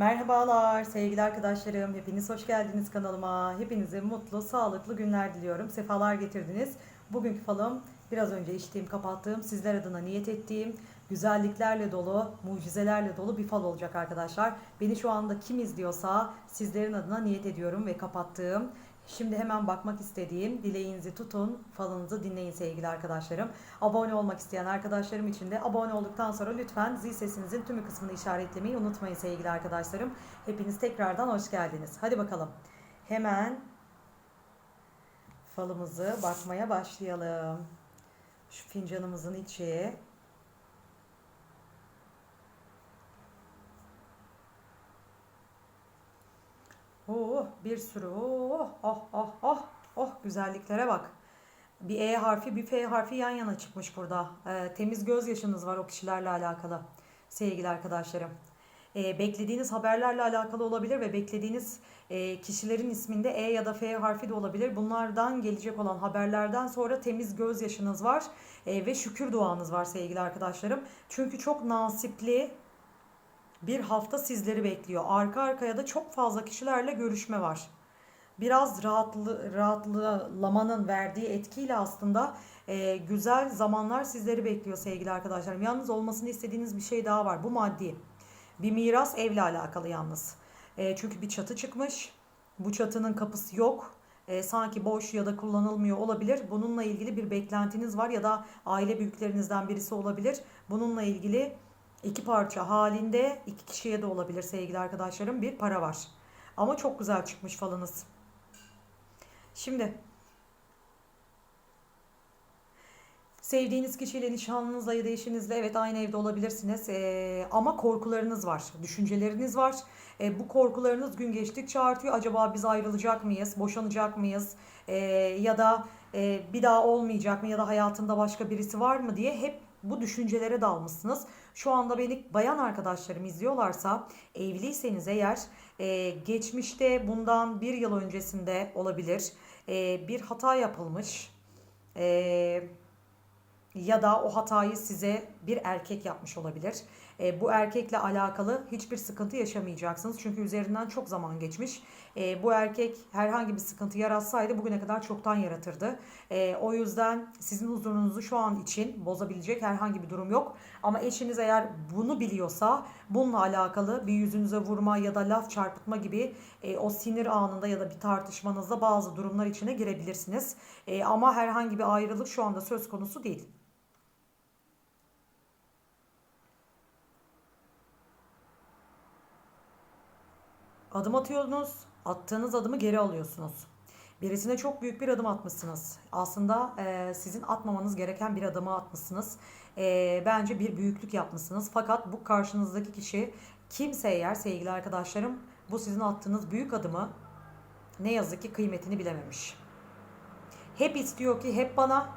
Merhabalar sevgili arkadaşlarım. Hepiniz hoş geldiniz kanalıma. Hepinize mutlu, sağlıklı günler diliyorum. Sefalar getirdiniz. Bugünkü falım biraz önce içtiğim, kapattığım, sizler adına niyet ettiğim, güzelliklerle dolu, mucizelerle dolu bir fal olacak arkadaşlar. Beni şu anda kim izliyorsa sizlerin adına niyet ediyorum ve kapattığım Şimdi hemen bakmak istediğim dileğinizi tutun, falınızı dinleyin sevgili arkadaşlarım. Abone olmak isteyen arkadaşlarım için de abone olduktan sonra lütfen zil sesinizin tümü kısmını işaretlemeyi unutmayın sevgili arkadaşlarım. Hepiniz tekrardan hoş geldiniz. Hadi bakalım. Hemen falımızı bakmaya başlayalım. Şu fincanımızın içi. Oh bir sürü oh oh oh oh oh güzelliklere bak. Bir E harfi bir F harfi yan yana çıkmış burada. Ee, temiz gözyaşınız var o kişilerle alakalı sevgili arkadaşlarım. Ee, beklediğiniz haberlerle alakalı olabilir ve beklediğiniz e, kişilerin isminde E ya da F harfi de olabilir. Bunlardan gelecek olan haberlerden sonra temiz gözyaşınız var e, ve şükür duanız var sevgili arkadaşlarım. Çünkü çok nasipli bir hafta sizleri bekliyor. Arka arkaya da çok fazla kişilerle görüşme var. Biraz rahatlı, rahatlamanın verdiği etkiyle aslında e, güzel zamanlar sizleri bekliyor sevgili arkadaşlarım. Yalnız olmasını istediğiniz bir şey daha var. Bu maddi. Bir miras evle alakalı yalnız. E, çünkü bir çatı çıkmış. Bu çatının kapısı yok. E, sanki boş ya da kullanılmıyor olabilir. Bununla ilgili bir beklentiniz var ya da aile büyüklerinizden birisi olabilir. Bununla ilgili iki parça halinde iki kişiye de olabilir sevgili arkadaşlarım bir para var. Ama çok güzel çıkmış falınız. Şimdi sevdiğiniz kişiyle nişanlınızla ya da eşinizle evet aynı evde olabilirsiniz Ee, ama korkularınız var, düşünceleriniz var. Ee, bu korkularınız gün geçtikçe artıyor. Acaba biz ayrılacak mıyız, boşanacak mıyız Ee, ya da e, bir daha olmayacak mı ya da hayatında başka birisi var mı diye hep bu düşüncelere dalmışsınız. Şu anda beni bayan arkadaşlarım izliyorlarsa evliyseniz eğer e, geçmişte bundan bir yıl öncesinde olabilir e, bir hata yapılmış e, ya da o hatayı size bir erkek yapmış olabilir. E, bu erkekle alakalı hiçbir sıkıntı yaşamayacaksınız. Çünkü üzerinden çok zaman geçmiş. E, bu erkek herhangi bir sıkıntı yaratsaydı bugüne kadar çoktan yaratırdı. E, o yüzden sizin huzurunuzu şu an için bozabilecek herhangi bir durum yok. Ama eşiniz eğer bunu biliyorsa bununla alakalı bir yüzünüze vurma ya da laf çarpıtma gibi e, o sinir anında ya da bir tartışmanızda bazı durumlar içine girebilirsiniz. E, ama herhangi bir ayrılık şu anda söz konusu değil. Adım atıyorsunuz, attığınız adımı geri alıyorsunuz. Birisine çok büyük bir adım atmışsınız. Aslında e, sizin atmamanız gereken bir adımı atmışsınız. E, bence bir büyüklük yapmışsınız. Fakat bu karşınızdaki kişi kimse eğer sevgili arkadaşlarım bu sizin attığınız büyük adımı ne yazık ki kıymetini bilememiş. Hep istiyor ki hep bana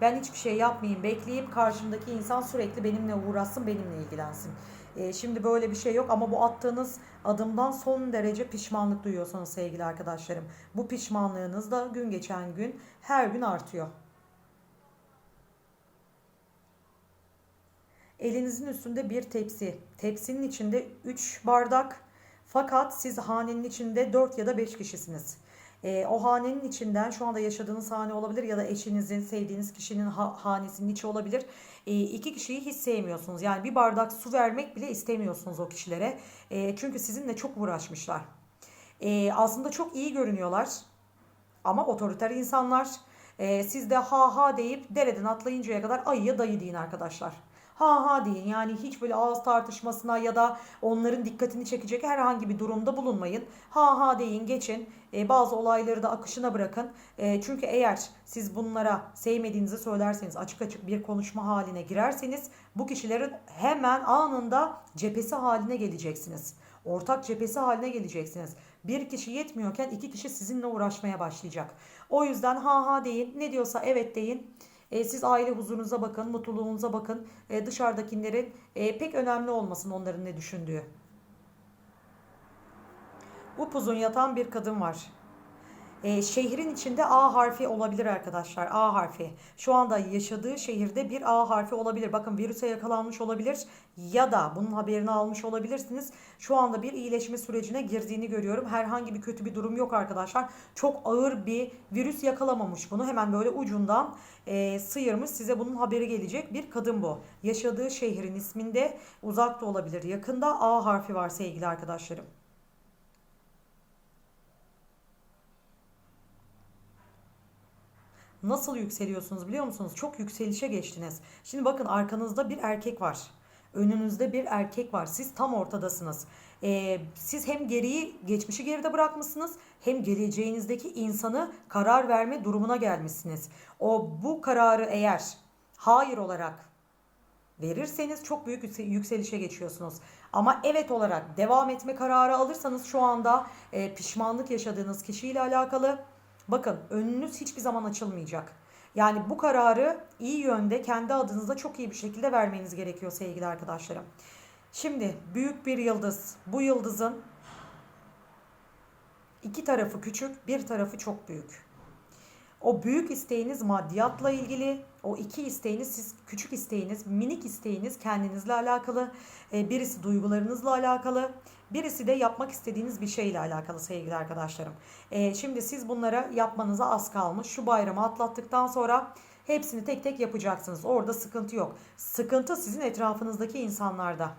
ben hiçbir şey yapmayayım bekleyip karşımdaki insan sürekli benimle uğraşsın benimle ilgilensin. E, şimdi böyle bir şey yok ama bu attığınız adımdan son derece pişmanlık duyuyorsanız sevgili arkadaşlarım. Bu pişmanlığınız da gün geçen gün her gün artıyor. Elinizin üstünde bir tepsi. Tepsinin içinde 3 bardak. Fakat siz hanenin içinde 4 ya da 5 kişisiniz. E, o hanenin içinden şu anda yaşadığınız hane olabilir ya da eşinizin, sevdiğiniz kişinin ha, hanesinin içi olabilir. E, iki kişiyi hiç sevmiyorsunuz. Yani bir bardak su vermek bile istemiyorsunuz o kişilere. E, çünkü sizinle çok uğraşmışlar. E, aslında çok iyi görünüyorlar. Ama otoriter insanlar. E, siz de ha ha deyip dereden atlayıncaya kadar ayıya dayı deyin arkadaşlar ha ha deyin. Yani hiç böyle ağız tartışmasına ya da onların dikkatini çekecek herhangi bir durumda bulunmayın. Ha ha deyin geçin. E, bazı olayları da akışına bırakın. E, çünkü eğer siz bunlara sevmediğinizi söylerseniz açık açık bir konuşma haline girerseniz bu kişilerin hemen anında cephesi haline geleceksiniz. Ortak cephesi haline geleceksiniz. Bir kişi yetmiyorken iki kişi sizinle uğraşmaya başlayacak. O yüzden ha ha deyin. Ne diyorsa evet deyin. E, siz aile huzurunuza bakın, mutluluğunuza bakın. E, dışarıdakilerin e, pek önemli olmasın onların ne düşündüğü. Upuzun yatan bir kadın var. E, şehrin içinde A harfi olabilir arkadaşlar. A harfi. Şu anda yaşadığı şehirde bir A harfi olabilir. Bakın virüse yakalanmış olabilir ya da bunun haberini almış olabilirsiniz. Şu anda bir iyileşme sürecine girdiğini görüyorum. Herhangi bir kötü bir durum yok arkadaşlar. Çok ağır bir virüs yakalamamış bunu. Hemen böyle ucundan e, sıyırmış. Size bunun haberi gelecek bir kadın bu. Yaşadığı şehrin isminde uzakta olabilir. Yakında A harfi var sevgili arkadaşlarım. Nasıl yükseliyorsunuz biliyor musunuz? Çok yükselişe geçtiniz. Şimdi bakın arkanızda bir erkek var. Önünüzde bir erkek var. Siz tam ortadasınız. Ee, siz hem geriyi, geçmişi geride bırakmışsınız hem geleceğinizdeki insanı karar verme durumuna gelmişsiniz. O bu kararı eğer hayır olarak verirseniz çok büyük yükselişe geçiyorsunuz. Ama evet olarak devam etme kararı alırsanız şu anda e, pişmanlık yaşadığınız kişiyle alakalı Bakın önünüz hiçbir zaman açılmayacak. Yani bu kararı iyi yönde kendi adınıza çok iyi bir şekilde vermeniz gerekiyor sevgili arkadaşlarım. Şimdi büyük bir yıldız. Bu yıldızın iki tarafı küçük, bir tarafı çok büyük. O büyük isteğiniz maddiyatla ilgili, o iki isteğiniz, siz küçük isteğiniz, minik isteğiniz kendinizle alakalı, e, birisi duygularınızla alakalı, birisi de yapmak istediğiniz bir şeyle alakalı sevgili arkadaşlarım. E, şimdi siz bunlara yapmanıza az kalmış. Şu bayramı atlattıktan sonra hepsini tek tek yapacaksınız. Orada sıkıntı yok. Sıkıntı sizin etrafınızdaki insanlarda.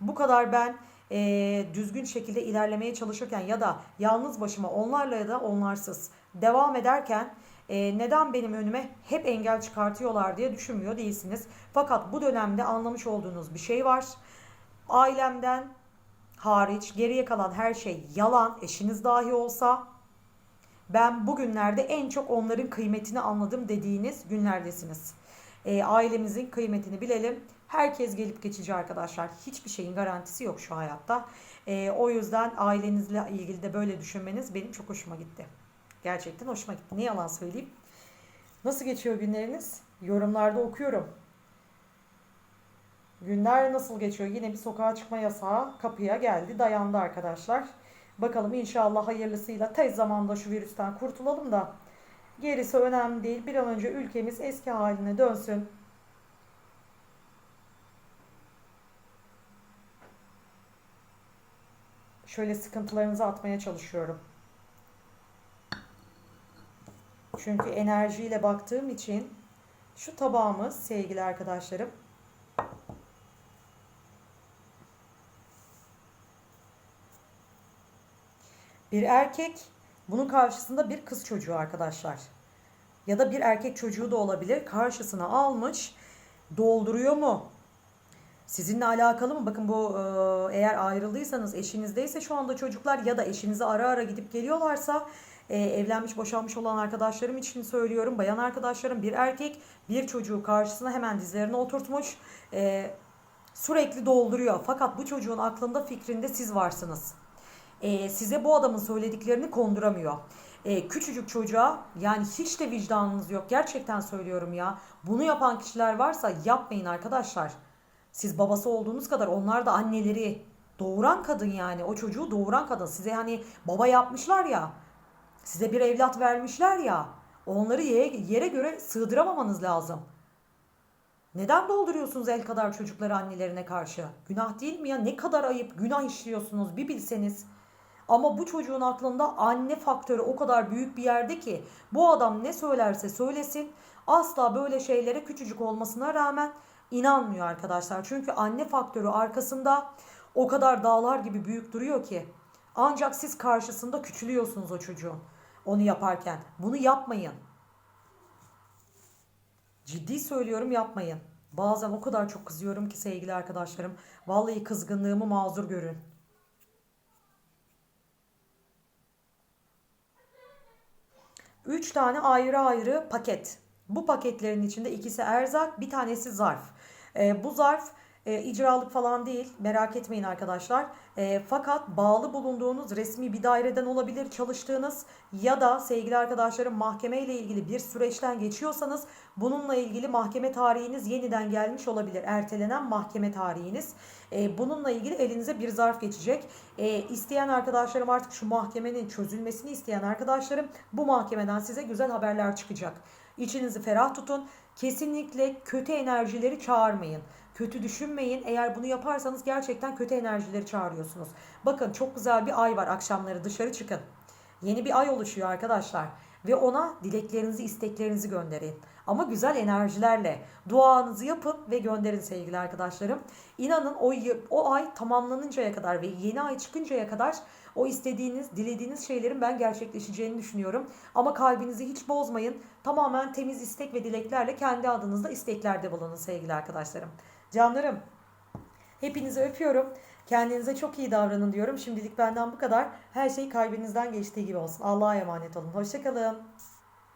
Bu kadar ben e, düzgün şekilde ilerlemeye çalışırken ya da yalnız başıma onlarla ya da onlarsız devam ederken e, neden benim önüme hep engel çıkartıyorlar diye düşünmüyor değilsiniz. Fakat bu dönemde anlamış olduğunuz bir şey var. Ailemden hariç geriye kalan her şey yalan, eşiniz dahi olsa ben bugünlerde en çok onların kıymetini anladım dediğiniz günlerdesiniz. E, ailemizin kıymetini bilelim. Herkes gelip geçici arkadaşlar. Hiçbir şeyin garantisi yok şu hayatta. E, o yüzden ailenizle ilgili de böyle düşünmeniz benim çok hoşuma gitti. Gerçekten hoşuma gitti. Ne yalan söyleyeyim. Nasıl geçiyor günleriniz? Yorumlarda okuyorum. Günler nasıl geçiyor? Yine bir sokağa çıkma yasağı kapıya geldi. Dayandı arkadaşlar. Bakalım inşallah hayırlısıyla tez zamanda şu virüsten kurtulalım da gerisi önemli değil. Bir an önce ülkemiz eski haline dönsün. Şöyle sıkıntılarınızı atmaya çalışıyorum. Çünkü enerjiyle baktığım için şu tabağımız sevgili arkadaşlarım. Bir erkek bunun karşısında bir kız çocuğu arkadaşlar. Ya da bir erkek çocuğu da olabilir. Karşısına almış dolduruyor mu? Sizinle alakalı mı? Bakın bu eğer ayrıldıysanız eşinizdeyse şu anda çocuklar ya da eşinize ara ara gidip geliyorlarsa e, evlenmiş boşanmış olan arkadaşlarım için söylüyorum. Bayan arkadaşlarım bir erkek bir çocuğu karşısına hemen dizlerine oturtmuş. E, sürekli dolduruyor. Fakat bu çocuğun aklında fikrinde siz varsınız. E, size bu adamın söylediklerini konduramıyor. E, küçücük çocuğa yani hiç de vicdanınız yok. Gerçekten söylüyorum ya. Bunu yapan kişiler varsa yapmayın arkadaşlar. Siz babası olduğunuz kadar onlar da anneleri doğuran kadın yani. O çocuğu doğuran kadın. Size hani baba yapmışlar ya. Size bir evlat vermişler ya. Onları yere göre sığdıramamanız lazım. Neden dolduruyorsunuz el kadar çocukları annelerine karşı? Günah değil mi ya? Ne kadar ayıp günah işliyorsunuz bir bilseniz. Ama bu çocuğun aklında anne faktörü o kadar büyük bir yerde ki bu adam ne söylerse söylesin asla böyle şeylere küçücük olmasına rağmen inanmıyor arkadaşlar. Çünkü anne faktörü arkasında o kadar dağlar gibi büyük duruyor ki ancak siz karşısında küçülüyorsunuz o çocuğun onu yaparken. Bunu yapmayın. Ciddi söylüyorum yapmayın. Bazen o kadar çok kızıyorum ki sevgili arkadaşlarım. Vallahi kızgınlığımı mazur görün. Üç tane ayrı ayrı paket. Bu paketlerin içinde ikisi erzak, bir tanesi zarf. E, bu zarf E, icralık falan değil merak etmeyin arkadaşlar. E, fakat bağlı bulunduğunuz resmi bir daireden olabilir çalıştığınız ya da sevgili arkadaşlarım mahkeme ile ilgili bir süreçten geçiyorsanız bununla ilgili mahkeme tarihiniz yeniden gelmiş olabilir. Ertelenen mahkeme tarihiniz. E, bununla ilgili elinize bir zarf geçecek. E, isteyen arkadaşlarım artık şu mahkemenin çözülmesini isteyen arkadaşlarım bu mahkemeden size güzel haberler çıkacak. İçinizi ferah tutun. Kesinlikle kötü enerjileri çağırmayın. Kötü düşünmeyin. Eğer bunu yaparsanız gerçekten kötü enerjileri çağırıyorsunuz. Bakın çok güzel bir ay var akşamları dışarı çıkın. Yeni bir ay oluşuyor arkadaşlar. Ve ona dileklerinizi, isteklerinizi gönderin. Ama güzel enerjilerle duanızı yapın ve gönderin sevgili arkadaşlarım. İnanın o, o ay tamamlanıncaya kadar ve yeni ay çıkıncaya kadar o istediğiniz, dilediğiniz şeylerin ben gerçekleşeceğini düşünüyorum. Ama kalbinizi hiç bozmayın. Tamamen temiz istek ve dileklerle kendi adınızda isteklerde bulunun sevgili arkadaşlarım. Canlarım, hepinizi öpüyorum. Kendinize çok iyi davranın diyorum. Şimdilik benden bu kadar. Her şey kalbinizden geçtiği gibi olsun. Allah'a emanet olun. Hoşçakalın.